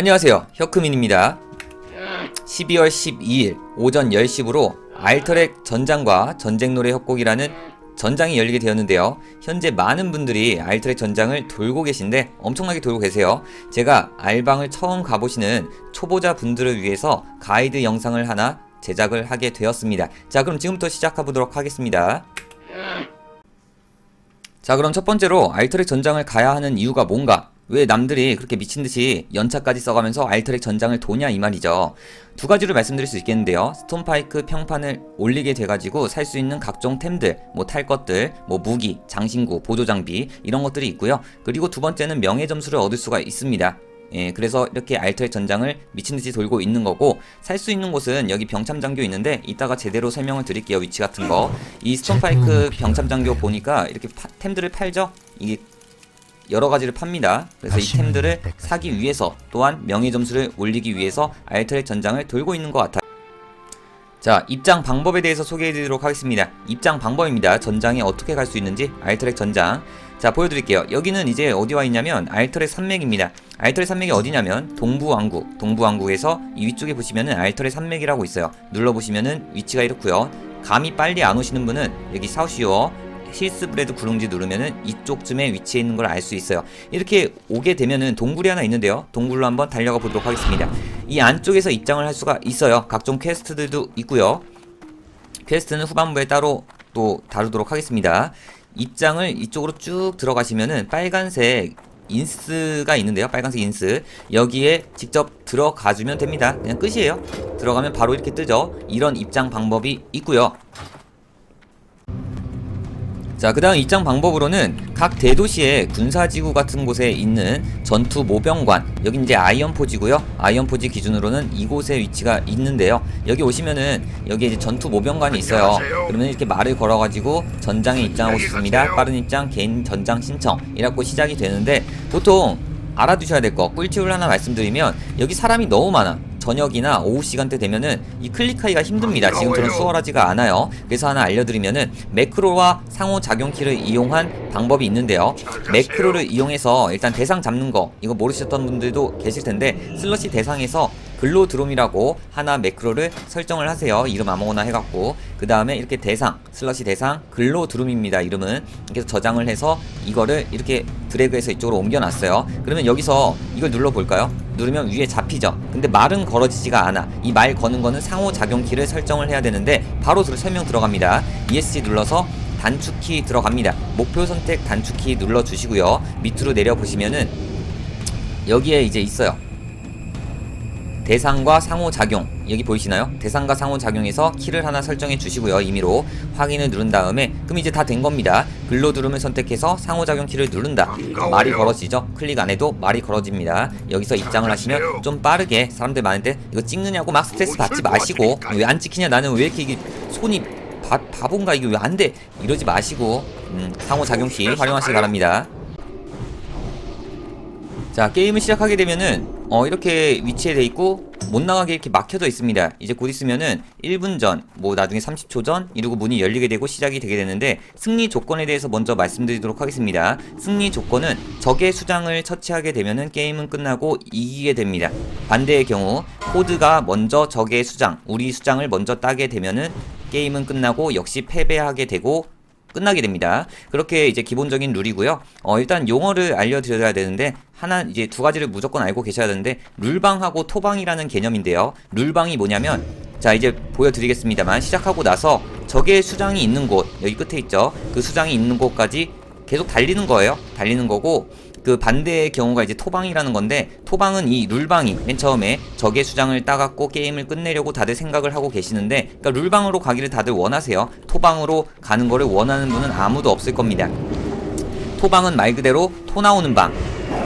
안녕하세요. 혁크민입니다. 12월 12일 오전 10시부로 알터렉 전장과 전쟁 노래 협곡이라는 전장이 열리게 되었는데요. 현재 많은 분들이 알터렉 전장을 돌고 계신데 엄청나게 돌고 계세요. 제가 알방을 처음 가보시는 초보자 분들을 위해서 가이드 영상을 하나 제작을 하게 되었습니다. 자, 그럼 지금부터 시작해 보도록 하겠습니다. 자, 그럼 첫 번째로 알터렉 전장을 가야 하는 이유가 뭔가? 왜 남들이 그렇게 미친 듯이 연차까지 써가면서 알터렉 전장을 도냐 이 말이죠. 두 가지로 말씀드릴 수 있겠는데요. 스톤파이크 평판을 올리게 돼가지고 살 수 있는 각종 템들, 뭐 탈 것들, 뭐 무기, 장신구, 보조 장비 이런 것들이 있고요. 그리고 두 번째는 명예 점수를 얻을 수가 있습니다. 예, 그래서 이렇게 알터렉 전장을 미친 듯이 돌고 있는 거고 살 수 있는 곳은 여기 병참 장교 있는데 이따가 제대로 설명을 드릴게요 위치 같은 거. 이 스톤파이크 병참 장교 보니까 이렇게 파- 템들을 팔죠. 이게 여러 가지를 팝니다. 그래서 이 템들을. 사기 위해서 또한 명예 점수를 올리기 위해서 알터렉 전장을 돌고 있는 것 같아요. 자, 입장 방법에 대해서 소개해 드리도록 하겠습니다. 입장 방법입니다. 전장에 어떻게 갈 수 있는지 알터렉 전장. 자, 보여드릴게요. 여기는 이제 어디 와 있냐면 알터렉 산맥입니다. 알터렉 산맥이 어디냐면 동부왕국. 동부왕국에서 이 위쪽에 보시면은 알터렉 산맥이라고 있어요. 눌러보시면은 위치가 이렇고요. 감이 빨리 안 오시는 분은 여기 사우시오 힐스브레드 구릉지 누르면은 이쪽쯤에 위치해 있는 걸 알 수 있어요. 이렇게 오게 되면은 동굴이 하나 있는데요. 동굴로 한번 달려가 보도록 하겠습니다. 이 안쪽에서 입장을 할 수가 있어요. 각종 퀘스트들도 있고요. 퀘스트는 후반부에 따로 또 다루도록 하겠습니다. 입장을 이쪽으로 쭉 들어가시면은 빨간색 인스가 있는데요. 빨간색 인스. 여기에 직접 들어가주면 됩니다. 그냥 끝이에요. 들어가면 바로 이렇게 뜨죠. 이런 입장 방법이 있고요. 자, 그 다음 입장 방법으로는 각 대도시의 군사지구 같은 곳에 있는 전투 모병관, 여기 이제 아이언포지고요. 아이언포지 기준으로는 이곳에 위치가 있는데요. 여기 오시면은 여기 이제 전투 모병관이 있어요. 그러면 이렇게 말을 걸어가지고 전장에 입장하고 싶습니다. 빠른 입장, 개인 전장 신청 이라고 시작이 되는데 보통 알아두셔야 될거 꿀팁을 하나 말씀드리면 여기 사람이 너무 많아. 저녁이나 오후 시간대 되면은 이 클릭하기가 힘듭니다. 지금처럼 반가워요. 수월하지가 않아요. 그래서 하나 알려드리면은 매크로와 상호 작용키를 이용한 방법이 있는데요. 매크로를 이용해서 일단 대상 잡는 거 이거 모르셨던 분들도 계실 텐데 슬러시 대상에서 글로드롬이라고 하나 매크로를 설정을 하세요. 이름 아무거나 해갖고 그 다음에 이렇게 대상 슬러시 대상 글로드롬입니다. 이름은 그래서 저장을 해서 이거를 이렇게 드래그해서 이쪽으로 옮겨놨어요. 그러면 여기서 이걸 눌러볼까요? 누르면 위에 잡히죠. 근데 말은 걸어지지가 않아. 이 말 거는 거는 상호작용키를 설정을 해야 되는데 바로 들 설명 들어갑니다. ESC 눌러서 단축키 들어갑니다. 목표 선택 단축키 눌러 주시고요. 밑으로 내려 보시면은 여기에 이제 있어요. 대상과 상호작용. 여기 보이시나요? 대상과 상호작용에서 키를 하나 설정해 주시고요. 임의로 확인을 누른 다음에 그럼 이제 다 된 겁니다. 글로드룸을 선택해서 상호작용 키를 누른다. 말이 걸어지죠? 클릭 안 해도 말이 걸어집니다. 여기서 입장을 하시면 좀 빠르게 사람들 많은데 이거 찍느냐고 막 스트레스 받지 마시고 왜 안 찍히냐? 나는 왜 이렇게 손이 바, 바본가? 이게 왜 안 돼? 이러지 마시고 음, 상호작용 키 활용하시기 바랍니다. 자 게임을 시작하게 되면은 어 이렇게 위치에 돼 있고 못 나가게 이렇게 막혀져 있습니다. 이제 곧 있으면은 1분 전 뭐 나중에 30초 전 이러고 문이 열리게 되고 시작이 되게 되는데 승리 조건에 대해서 먼저 말씀드리도록 하겠습니다. 승리 조건은 적의 수장을 처치하게 되면은 게임은 끝나고 이기게 됩니다. 반대의 경우 코드가 먼저 적의 수장 우리 수장을 먼저 따게 되면은 게임은 끝나고 역시 패배하게 되고 끝나게 됩니다. 그렇게 이제 기본적인 룰이고요. 어, 일단 용어를 알려드려야 되는데 하나 이제 두 가지를 무조건 알고 계셔야 되는데 룰방하고 토방이라는 개념인데요. 룰방이 뭐냐면 자 이제 보여드리겠습니다만 시작하고 나서 적의 수장이 있는 곳 여기 끝에 있죠. 그 수장이 있는 곳까지 계속 달리는 거예요. 달리는 거고 그 반대의 경우가 이제 토방이라는 건데 토방은 이 룰방이 맨 처음에 적의 수장을 따갖고 게임을 끝내려고 다들 생각을 하고 계시는데 그러니까 룰방으로 가기를 다들 원하세요. 토방으로 가는 거를 원하는 분은 아무도 없을 겁니다. 토방은 말 그대로 토 나오는 방,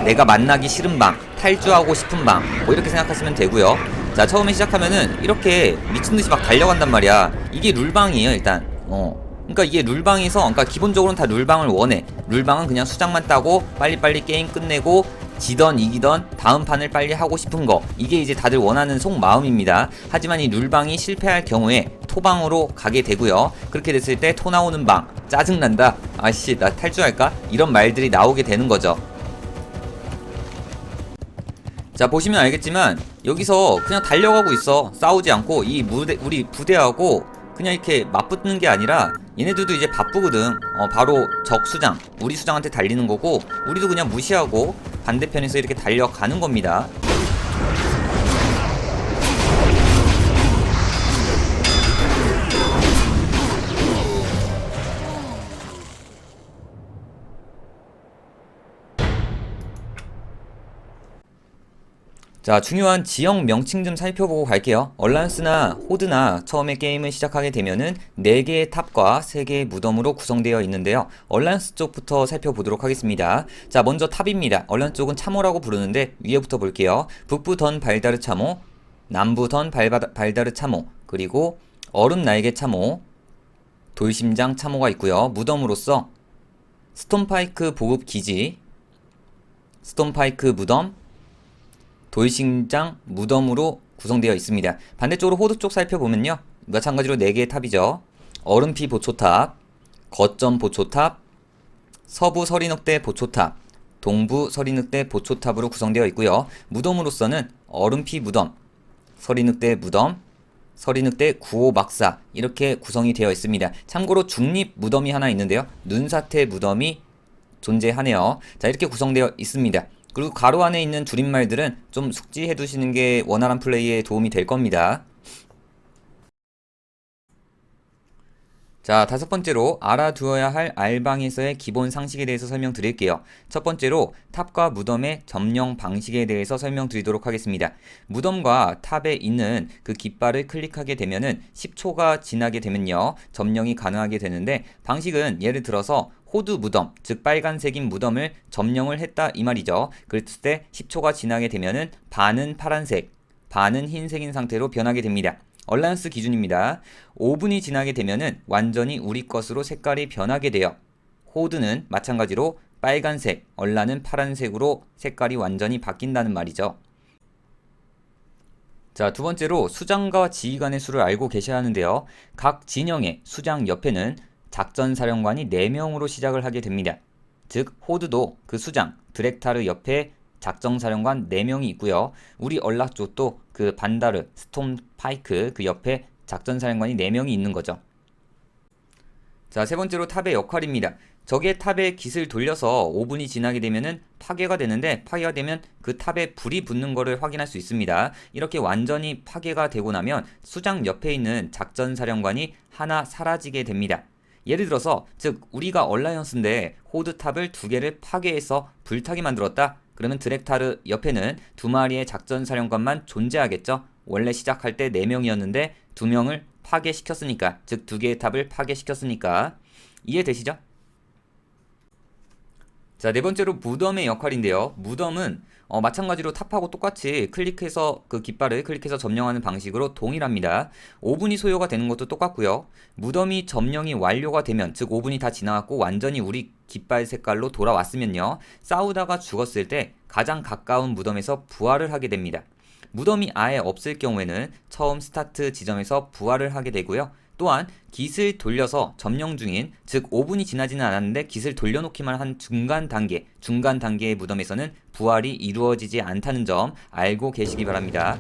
내가 만나기 싫은 방, 탈주하고 싶은 방, 뭐 이렇게 생각하시면 되고요. 자, 처음에 시작하면은 이렇게 미친 듯이 막 달려간단 말이야. 이게 룰방이에요, 일단. 어. 그러니까 이게 룰방에서, 그러니까 기본적으로는 다 룰방을 원해. 룰방은 그냥 수장만 따고 빨리빨리 게임 끝내고 지던 이기던 다음 판을 빨리 하고 싶은 거. 이게 이제 다들 원하는 속마음입니다. 하지만 이 룰방이 실패할 경우에 토방으로 가게 되고요. 그렇게 됐을 때 토 나오는 방 짜증난다. 아씨 나 탈주할까? 이런 말들이 나오게 되는 거죠. 자 보시면 알겠지만 여기서 그냥 달려가고 있어. 싸우지 않고 이 무대 우리 부대하고 그냥 이렇게 맞붙는 게 아니라 얘네들도 이제 바쁘거든. 어 바로 적 수장 우리 수장한테 달리는 거고 우리도 그냥 무시하고 반대편에서 이렇게 달려가는 겁니다 자, 중요한 지역 명칭 좀 살펴보고 갈게요. 얼란스나 호드나 처음에 게임을 시작하게 되면은 4개의 탑과 3개의 무덤으로 구성되어 있는데요. 얼란스 쪽부터 살펴보도록 하겠습니다. 자, 먼저 탑입니다. 얼란스 쪽은 참호라고 부르는데 위에부터 볼게요. 북부 던 발다르 참호, 남부 던 발바, 발다르 참호, 그리고 얼음 날개 참호, 돌심장 참호가 있고요. 무덤으로서 스톤파이크 보급 기지, 스톤파이크 무덤, 돌싱장 무덤으로 구성되어 있습니다. 반대쪽으로 호드 쪽 살펴보면요. 마찬가지로 4개의 탑이죠. 얼음피 보초탑, 거점 보초탑, 서부 서리늑대 보초탑, 동부 서리늑대 보초탑으로 구성되어 있고요. 무덤으로서는 얼음피 무덤, 서리늑대 무덤, 서리늑대 구호 막사 이렇게 구성이 되어 있습니다. 참고로 중립 무덤이 하나 있는데요. 눈사태 무덤이 존재하네요. 자 이렇게 구성되어 있습니다. 그리고 가로 안에 있는 줄임말들은 좀 숙지해 두시는 게 원활한 플레이에 도움이 될 겁니다. 자, 다섯 번째로 알아두어야 할 알방에서의 기본 상식에 대해서 설명드릴게요. 첫 번째로 탑과 무덤의 점령 방식에 대해서 설명드리도록 하겠습니다. 무덤과 탑에 있는 그 깃발을 클릭하게 되면은 10초가 지나게 되면요. 점령이 가능하게 되는데 방식은 예를 들어서 호드 무덤, 즉 빨간색인 무덤을 점령을 했다 이 말이죠. 그랬을 때 10초가 지나게 되면은 반은 파란색, 반은 흰색인 상태로 변하게 됩니다. 얼란스 기준입니다. 5분이 지나게 되면은 완전히 우리 것으로 색깔이 변하게 돼요. 호드는 마찬가지로 빨간색, 얼란은 파란색으로 색깔이 완전히 바뀐다는 말이죠. 자, 두 번째로 수장과 지휘관의 수를 알고 계셔야 하는데요. 각 진영의 수장 옆에는 작전 사령관이 4명으로 시작을 하게 됩니다. 즉, 호드도 그 수장, 드렉타르 옆에 작전 사령관 4명이 있고요. 우리 얼락 쪽도 그 반다르, 스톰 파이크 그 옆에 작전 사령관이 4명이 있는 거죠. 자, 세 번째로 탑의 역할입니다. 적의 탑에 깃을 돌려서 5분이 지나게 되면은 파괴가 되는데 파괴가 되면 그 탑에 불이 붙는 거를 확인할 수 있습니다. 이렇게 완전히 파괴가 되고 나면 수장 옆에 있는 작전 사령관이 하나 사라지게 됩니다. 예를 들어서 즉 우리가 얼라이언스인데 호드 탑을 두 개를 파괴해서 불타게 만들었다. 그러면 드렉타르 옆에는 두 마리의 작전 사령관만 존재하겠죠. 원래 시작할 때 4명이었는데 2명을 파괴시켰으니까 즉 두 개의 탑을 파괴시켰으니까 이해되시죠? 자, 네 번째로 무덤의 역할인데요. 무덤은 어, 마찬가지로 탑하고 똑같이 클릭해서 그 깃발을 클릭해서 점령하는 방식으로 동일합니다. 5분이 소요가 되는 것도 똑같고요. 무덤이 점령이 완료가 되면 즉 5분이 다 지나갔고 완전히 우리 깃발 색깔로 돌아왔으면요. 싸우다가 죽었을 때 가장 가까운 무덤에서 부활을 하게 됩니다. 무덤이 아예 없을 경우에는 처음 스타트 지점에서 부활을 하게 되고요. 또한 깃을 돌려서 점령 중인 즉 5분이 지나지는 않았는데 깃을 돌려놓기만 한 중간 단계 중간 단계의 무덤에서는 부활이 이루어지지 않다는 점 알고 계시기 바랍니다.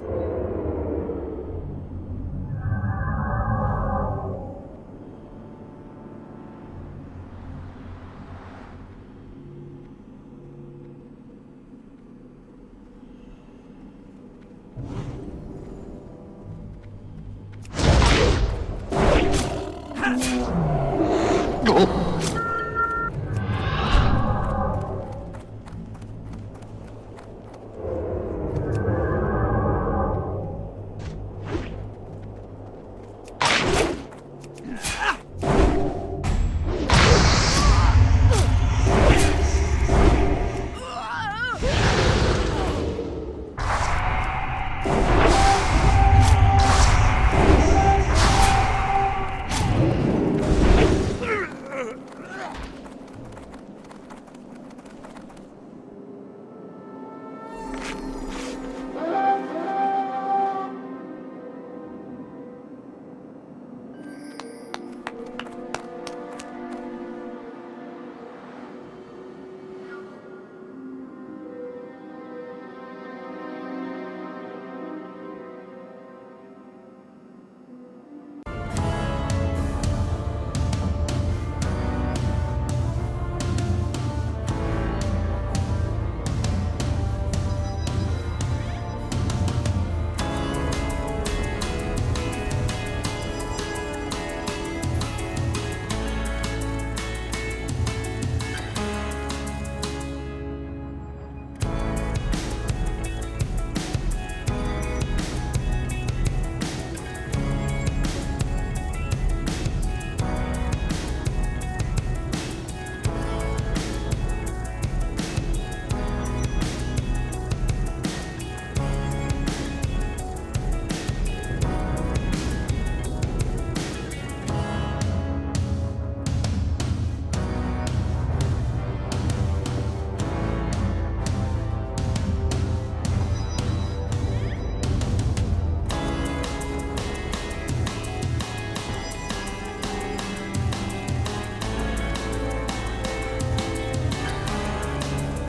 you